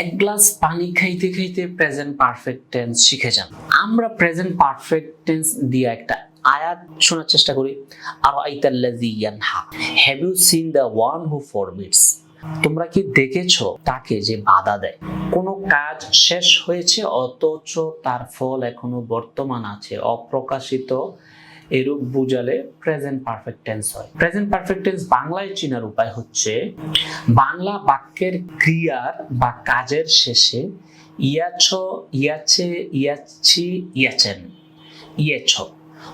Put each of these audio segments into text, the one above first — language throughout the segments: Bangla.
এক গ্লাস পানি খাইতে খাইতে প্রেজেন্ট পারফেক্ট টেন্স শিখে যান। আমরা প্রেজেন্ট পারফেক্ট টেন্স দিয়ে একটা আয়াত শোনার চেষ্টা করি। আর আইতাল্লাজি ইয়ানহা have you seen the one who forbids তোমরা কি দেখেছ তাকে যে বাধা দেয়? কোনো কাজ শেষ হয়েছে অথচ তার ফল এখনও বর্তমান আছে, অপ্রকাশিত এরূপ বুঝালে প্রেজেন্ট পারফেক্ট টেন্স হয়। প্রেজেন্ট পারফেক্ট টেন্স বাংলায় চেনার উপায় হচ্ছে, বাংলা বাক্যের ক্রিয়ার বা কাজের শেষে ইয়াছ, ইয়াছে, ইয়াচ্ছি, ইয়াচেন, ইয়েছ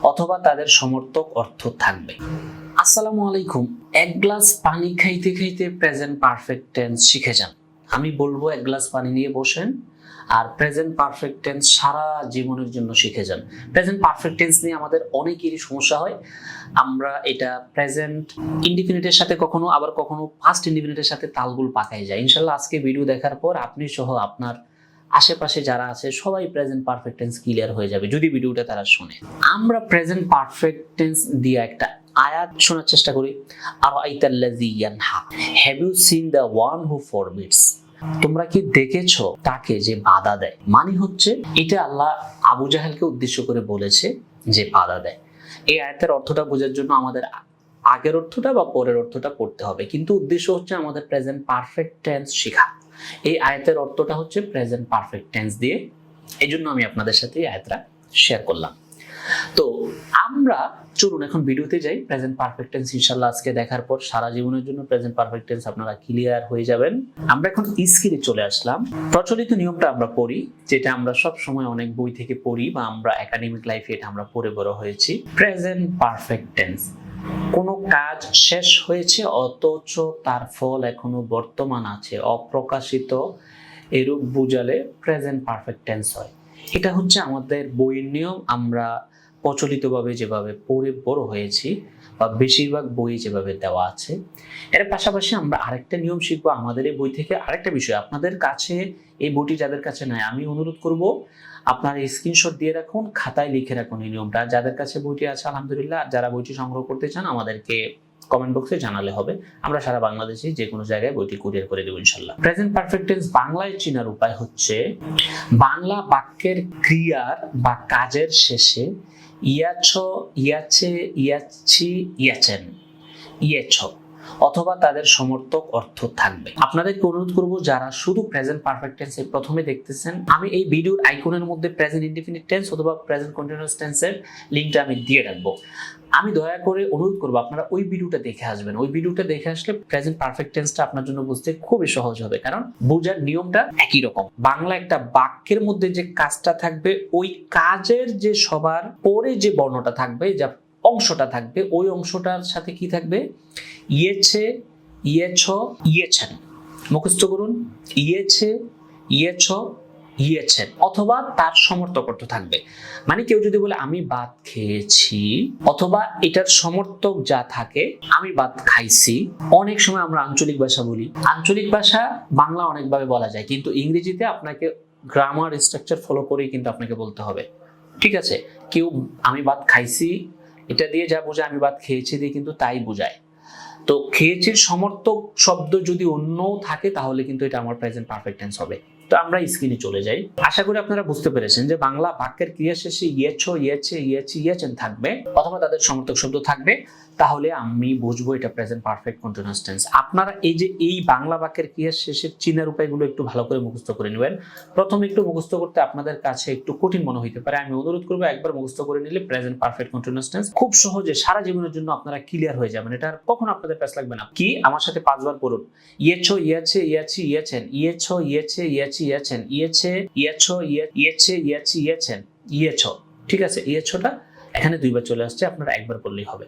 অথবা তাদের সমর্থক অর্থ থাকবে। আসসালামু আলাইকুম। এক গ্লাস পানি খাইতে খাইতে প্রেজেন্ট পারফেক্ট টেন্স শিখে যান। আমি বলব এক গ্লাস পানি নিয়ে বসেন। আর প্রেজেন্ট পারফেক্ট টেন্স সারা জীবনের জন্য শিখে যান। প্রেজেন্ট পারফেক্ট টেন্স নিয়ে আমাদের অনেকেরই সমস্যা হয়। আমরা এটা প্রেজেন্ট ইন্ডিফিনিটের সাথে কখনো, আবার কখনো ফার্স্ট ইন্ডিফিনিটের সাথে তালগুল পাকাই যায়। ইনশাল্লাহ আজকে ভিডিও দেখার পর আপনি সহ আপনার আশেপাশে যারা আছে, সবাই প্রেজেন্ট পারফেক্ট টেন্স ক্লিয়ার হয়ে যাবে, যদি ভিডিওটা তারা শোনে। আমরা প্রেজেন্ট পারফেক্ট টেন্স দিয়ে একটা আয়াত শোনার চেষ্টা করি। আর আইতাল্লাজি ইয়ানহা have you seen the one who forbids তোমরা কি দেখেছ তাকে যে বাধা দেয়? মানে হচ্ছে এটা আল্লাহ আবু জাহেলকে উদ্দেশ্য করে বলেছে যে বাধা দেয়। এই আয়াতের অর্থটা বোঝার জন্য আমাদের আগের অর্থটা বা পরের অর্থটা পড়তে হবে। কিন্তু উদ্দেশ্য হচ্ছে আমাদের প্রেজেন্ট পারফেক্ট টেন্স শেখা। এই আয়াতের অর্থটা হচ্ছে প্রেজেন্ট পারফেক্ট টেন্স দিয়ে। এই জন্য আমি আপনাদের সাথে এই আয়াতটা শেয়ার করলাম। তো আমরা চলুন এখন ভিডিওতে যাই। প্রেজেন্ট পারফেক্ট টেন্স ইনশাল্লাহ আজকে দেখার পর সারা জীবনের জন্য প্রেজেন্ট পারফেক্ট টেন্স আপনারা ক্লিয়ার হয়ে যাবেন। আমরা এখন স্কিলে চলে আসলাম। প্রচলিত নিয়মটা আমরা পড়ি, যেটা আমরা সব সময় অনেক বই থেকে পড়ি বা আমরা একাডেমিক লাইফে এটা আমরা পড়ে বড় হয়েছি। প্রেজেন্ট পারফেক্ট টেন্স কোনো কাজ শেষ হয়েছে, অথচ তার ফল এখনও বর্তমান আছে, অপ্রকাশিত, এরূপ বুঝালে প্রেজেন্ট পারফেক্ট টেন্স হয়। এটা হচ্ছে আমাদের বইয়ের নিয়ম। আমরা প্রচলিতভাবে যেভাবে পড়ে বড় হয়েছি বা বেশিরভাগ বই যেভাবে দেওয়া আছে, এর পাশাপাশি আমরা আরেকটা নিয়ম শিখব আমাদের এই বই থেকে। আরেকটা বিষয়, আপনাদের কাছে এই বইটি যাদের কাছে নাই, আমি অনুরোধ করব, আপনার স্ক্রিনশট দিয়ে রাখুন, খাতায় লিখে রাখুন এই নিয়মটা। যাদের কাছে বইটি আছে, আলহামদুলিল্লাহ, যারা বইটি সংগ্রহ করতে চান, আমাদেরকে কমেন্ট বক্সে জানালে হবে। আমরা সারা বাংলাদেশে যে কোনো জায়গায় বইটি কুরিয়ার করে দেবো ইনশাল্লাহ প্রেজেন্ট পারফেক্ট টেন্স বাংলায় চেনার উপায় হচ্ছে, বাংলা বাক্যের ক্রিয়ার বা কাজের শেষে ইয়াছ, ইয়াছে, ইয়াচ্ছি ইয়াছেন ইয়েছ অথবা তাদের সমর্থক অর্থ থাকবে। আপনাদেরকে অনুরোধ করব, যারা শুধু প্রেজেন্ট পারফেক্ট টেন্স প্রথমে দেখতেছেন, আমি এই ভিডিওর আইকনের মধ্যে প্রেজেন্ট ইনডিফিনিট টেন্স অথবা প্রেজেন্ট কন্টিনিউয়াস টেন্সের লিঙ্কটা আমি দিয়ে রাখব। আমি দয়া করে অনুরোধ করব, আপনারা ওই ভিডিওটা দেখে আসবেন। ওই ভিডিওটা দেখে আসলে প্রেজেন্ট পারফেক্ট টেন্সটা আপনার জন্য বুঝতে খুবই সহজ হবে, কারণ বোঝার নিয়মটা একই রকম। বাংলা একটা বাক্যের মধ্যে যে কাজটা থাকবে, ওই কাজের যে সবার পরে যে বর্ণটা থাকবে, যা অংশটা থাকবে। ওই অংশটার সাথে কি থাকবে? ইয়েছে, ইয়েছ, ইয়েছেন। মুখস্থ করুন। ইয়েছে, ইয়েছ, ইয়েছেন। অথবা তার সমর্থক অর্থ থাকবে। মানে কেউ যদি বলে, আমি ভাত খেয়েছি, অথবা এটার সমর্থক যা থাকে, আমি ভাত খাইছি। অনেক সময় আমরা আঞ্চলিক ভাষা বলি। আঞ্চলিক ভাষা বাংলা অনেকভাবে বলা যায়, কিন্তু ইংরেজিতে আপনাকে গ্রামার স্ট্রাকচার ফলো করেই কিন্তু আপনাকে বলতে হবে। ঠিক আছে? কেউ, আমি ভাত খাইছি এটা দিয়ে যা বোঝায় আমি বাদ খেয়েছি দিয়ে কিন্তু তাই বোঝায়। তো খেয়েছির সমর্থক শব্দ যদি অন্য থাকে তাহলে কিন্তু এটা আমার প্রেজেন্ট পারফেক্ট টেন্স হবে। তো আমরা স্ক্রিনে চলে যাই। আশা করি আপনারা বুঝতে পেরেছেন যে বাংলা বাক্যের ক্রিয়া শেষে ইয়েছো, ইয়েছে, ইয়েছি, ইয়েছেন থাকবে। অথবা তাদের সমর্থক শব্দ থাকবে। তাহলে আমি বুঝব এটা প্রেজেন্ট পারফেক্ট কন্টিনিউয়াস টেন্স আপনারা এই যে এই বাংলা বাক্যের ক্রিয়া শেষের চিনার উপায়গুলো একটু ভালো করে মুখস্থ করে নেবেন। প্রথমে একটু মুখস্থ করতে আপনাদের কাছে একটু কঠিন মনে হইতে পারে। আমি অনুরোধ করব একবার মুখস্থ করে নিলে প্রেজেন্ট পারফেক্ট কন্টিনিউয়াস টেন্স খুব সহজে সারা জীবনের জন্য আপনারা ক্লিয়ার হয়ে যাবেন। এটা আর কখনো আপনাদের প্যাস লাগবে না। কি? আমার সাথে পাঁচবার পড়ুন। ইয়েছো, ইয়েছে, ইয়াছি, ইয়েছেন। ইয়েছো, ইয়েছে, ইয়াছি ইয়েছেন ইয়েছে ইয়েছো ইয়ে- ইয়েছে ইয়াছি ইয়েছেন ইয়েছো ঠিক আছে? ইয়েছোটা এখানে দুইবার চলে আসছে, আপনারা একবার পড়লেই হবে।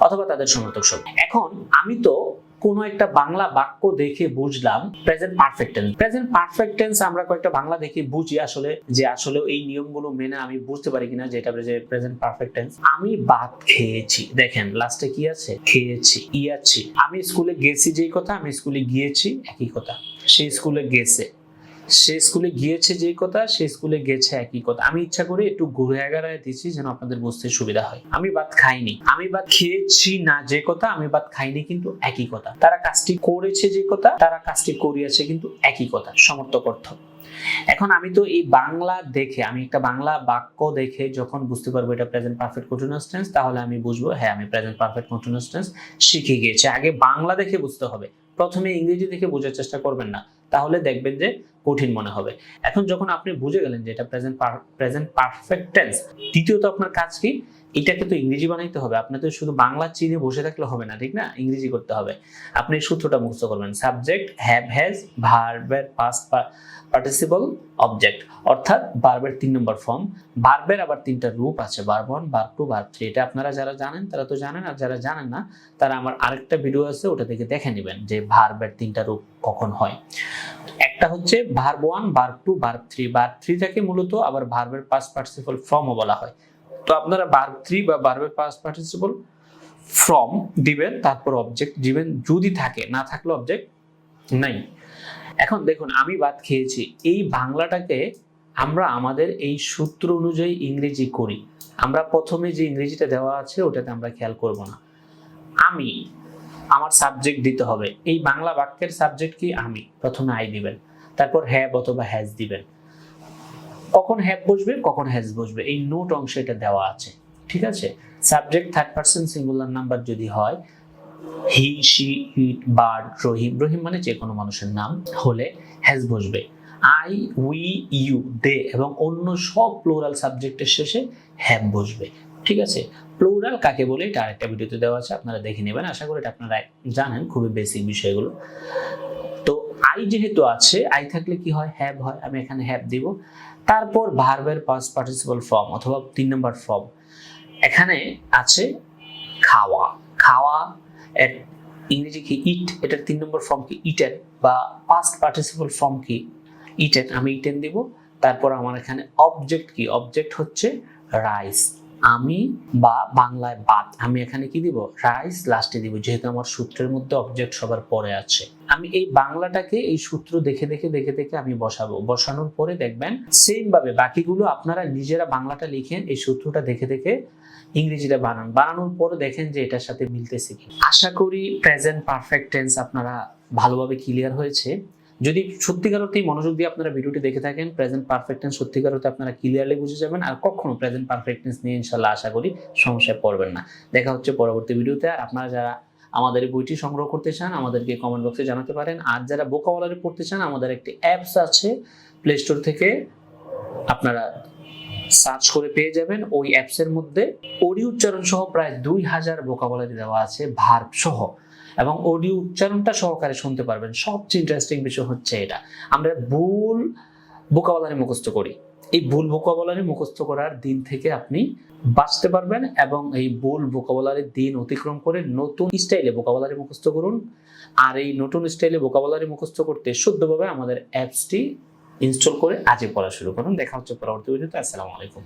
অথবা তাদের সমর্থক শব্দ এখন আমি তো কোনো একটা বাংলা বাক্য দেখে বুঝলাম present perfect tense present perfect tense আমরা কয়েকটা বাংলা দেখে বুঝি আসলে, যে আসলে এই নিয়মগুলো মেনে আমি বুঝতে পারি কিনা যে এটা যে প্রেজেন্ট পারফেক্ট টেন্স আমি ভাত খেয়েছি। দেখেন লাস্টে কি আছে? খেয়েছি ইয়াছি আমি স্কুলে গেছি যেই কথা, আমি স্কুলে গিয়েছি একই কথা। সে স্কুলে গেছে। সে স্কুলে গিয়েছে যে কথা, সে স্কুলে গেছে একই কথা। আমি ইচ্ছা করে একটু ঘুরে এগারায় দিচ্ছি যেন আপনাদের বুঝতে সুবিধা হয়। আমি ভাত খাইনি। আমি ভাত খেয়েছি না যে কথা, আমি ভাত খাইনি কিন্তু একই কথা। তারা কাজটি করেছে যে কথা, তারা কাজটি করিয়েছে কিন্তু একই কথা সমর্থক অর্থ এখন আমি তো এই বাংলা দেখে, আমি একটা বাংলা বাক্য দেখে যখন বুঝতে পারব এটা প্রেজেন্ট পারফেক্ট কন্টিনিউয়াস টেন্স তাহলে আমি বুঝব হ্যাঁ আমি প্রেজেন্ট পারফেক্ট কন্টিনিউয়াস টেন্স শিখে গিয়েছি। আগে বাংলা দেখে বুঝতে হবে। প্রথমে ইংরেজি দেখে বোঝার চেষ্টা করবেন না। তাহলে দেখবেন যে কঠিন মনে হবে। এখন যখন আপনি বুঝে গেলেন যে এটা প্রেজেন্ট প্রেজেন্ট পারফেক্ট টেন্স দ্বিতীয়ত আপনার কাজ কি? এটাকে তো ইংরেজি বানাইতে হবে। আপনি তো শুধু বাংলা চিনে বসে থাকলে হবে না, ঠিক না? ইংরেজি করতে হবে। আপনি সূত্রটা মুখস্থ করবেন। সাবজেক্ট হ্যাভ হ্যাজ ভার্বের পাস্ট পার্টিসিপল অবজেক্ট অর্থাৎ ভার্বের তিন নম্বর ফর্ম ভার্বের আবার তিনটা রূপ আছে verb one verb two verb three এটা আপনারা যারা জানেন, তারা তো জানেন, আর যারা জানেন না, তারা আমার আরেকটা ভিডিও আছে, ওটা থেকে দেখে নেবেন যে ভার্বের তিনটা রূপ কখন হয়। একটা হচ্ছে verb one verb two verb three verb three থেকে মূলত আবার ভার্বের পাস্ট পার্টিসিপল ফর্মও বলা হয়। তো আপনারা ভার্ব থ্রি বা ভার্বের পাস্ট পার্টিসিপল ফ্রম দিবেন, তারপর অবজেক্ট দিবেন। যদি থাকে, না থাকলে অবজেক্ট নাই। এখন দেখুন, আমি ভাত খেয়েছি। এই বাংলাটাকে আমরা আমাদের এই সূত্র অনুযায়ী ইংরেজি করি। আমরা প্রথমে যে ইংরেজিটা দেওয়া আছে, ওটাতে আমরা খেয়াল করব না। আমি আমার সাবজেক্ট দিতে হবে। এই বাংলা বাক্যের সাবজেক্ট কি? আমি। প্রথমে আই দিবেন। তারপর হ্যাভ অথবা হ্যাজ দিবেন। কখন হ্যাভ বসবে? কখন হ্যাজ বসবে? এই নোট অংশ এটা দেওয়া আছে। ঠিক আছে? Subject third person singular number যদি হয় হি শি ইট বার্ড রহিম। রহিম মানে যে কোনো মানুষের নাম হলে হ্যাজ বসবে। আই উই ইউ দে এবং অন্য সব প্লোরাল সাবজেক্টের শেষে হ্যাভ বসবে। ঠিক আছে? প্লোরাল কাকে বলে? এটা আরেকটা ভিডিওতে দেওয়া আছে, আপনারা দেখে নেবেন। আশা করি এটা আপনারা জানেন খুবই বেসিক বিষয়গুলো। তো আই যেহেতু আছে আই থাকলে কি হয়? হ্যাভ হয়। আমি এখানে হ্যাভ দিব। তারপর ভার্বের পাস্ট পার্টিসিপাল ফর্ম অথবা তিন নম্বর ফর্ম এখানে আছে খাওয়া। খাওয়া ইংরেজি কি? ইট এটার তিন নম্বর ফর্ম কি? ইটেন বা পাস্ট পার্টিসিপাল ফর্ম কি? ইটেন আমি ইটেন দিব। তারপর আমার এখানে অবজেক্ট কি? অবজেক্ট হচ্ছে রাইস আমি বা বাংলায় বাদ, আমি এখানে কি দিব? রাইস লাস্টে দিব, যেহেতু আমার সূত্রের মধ্যে অবজেক্ট সবার পরে আছে। আমি এই বাংলাটাকে এই সূত্র দেখে দেখে দেখে দেখে আমি বসাবো। বসানোর পরে দেখবেন সেম ভাবে বাকিগুলো আপনারা নিজেরা বাংলাটা লিখেন এই সূত্রটা দেখে দেখে ইংরেজিটা বানান। বানানোর পরে দেখেন যে এটার সাথে মিলতেছে কি। আশা করি প্রেজেন্ট পারফেক্ট টেন্স আপনারা ভালোভাবে ক্লিয়ার হয়েছে। যদি সত্যিকার অর্থেই মনোযোগ দিয়ে আপনারা ভিডিওটি দেখে থাকেন প্রেজেন্ট পারফেক্ট টেন্স সত্যিকার অর্থে আপনারা ক্লিয়ারলি বুঝে যাবেন আর কখনো প্রেজেন্ট পারফেক্ট টেন্স নিয়ে ইনশাল্লাহ আশা করি সমস্যায় পড়বেন না। দেখা হচ্ছে পরবর্তী ভিডিওতে আর আপনারা যারা আমাদের বইটি সংগ্রহ করতে চান আমাদেরকে কমেন্ট বক্সে জানাতে পারেন আর যারা বোকাওয়ালারে পড়তে চান আমাদের একটি অ্যাপস আছে প্লে স্টোর থেকে আপনারা সার্চ করে পেয়ে যাবেন। ওই অ্যাপসের মধ্যে অডিও উচ্চারণ সহ প্রায় দুই হাজার বোকাবলারি দেওয়া আছে ভার্ব সহ। এবং অডিও উচ্চারণটা সহকারে শুনতে পারবেন। সবচেয়ে ইন্টারেস্টিং বিষয় হচ্ছে এটা। আমরা ভুল বোকাবলারি মুখস্থ করি। এই ভুল ভোকাবলারি মুখস্থ করার দিন থেকে আপনি বাঁচতে পারবেন এবং এই ভুল ভোকাবলারির দিন অতিক্রম করে নতুন স্টাইলে ভোকাবলারি মুখস্থ করুন। আর এই নতুন স্টাইলে ভোকাবলারি মুখস্থ করতে শুদ্ধভাবে আমাদের অ্যাপসটি ইনস্টল করে আজই পড়া শুরু করুন। দেখা হচ্ছে পরবর্তী ভিডিওতে আসসালামু আলাইকুম।